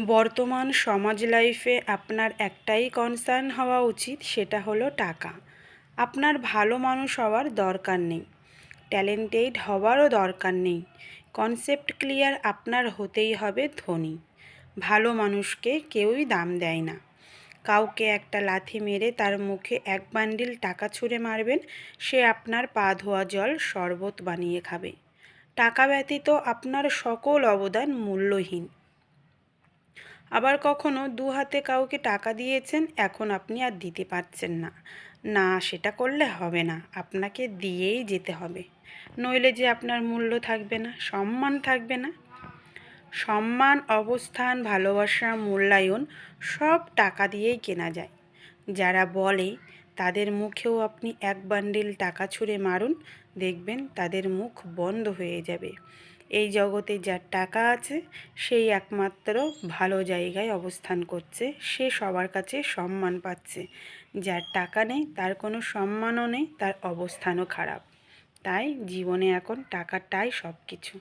বর্তমান সমাজ লাইফে আপনার একটাই কনসার্ন হওয়া উচিত, সেটা হলো টাকা। আপনার ভালো মানুষ হওয়ার দরকার নেই। ট্যালেন্টেড হওয়ারও দরকার নেই। কনসেপ্ট ক্লিয়ার আপনার হতেই হবে ধনী। ভালো মানুষকে কেউই দাম দেয় না। কাউকে একটা লাথি মেরে তার মুখে এক বান্ডিল টাকা ছুঁড়ে মারবেন, সে আপনার পা ধোয়া জল শরবত বানিয়ে খাবে। টাকা ব্যতীত আপনার সকল অবদান মূল্যহীন। আবার কখনো দু হাতে কাউকে টাকা দিয়েছেন, এখন আপনি আর দিতে পারছেন না। না, সেটা করলে হবে না, আপনাকে দিয়েই যেতে হবে। নইলে যে আপনার মূল্য থাকবে না, সম্মান থাকবে না। সম্মান, অবস্থান, ভালোবাসা, মূল্যায়ন সব টাকা দিয়েই কেনা যায়। যারা বলে তাদের মুখেও আপনি এক বান্ডিল টাকা ছুঁড়ে মারুন, দেখবেন তাদের মুখ বন্ধ হয়ে যাবে। এই জগতে যার টাকা আছে, সেই একমাত্র ভালো জায়গায় অবস্থান করছে, সে সবার কাছে সম্মান পাচ্ছে। যার টাকা নেই, তার কোনো সম্মানও নেই, তার অবস্থানও খারাপ। তাই জীবনে এখন টাকাটাই সব কিছু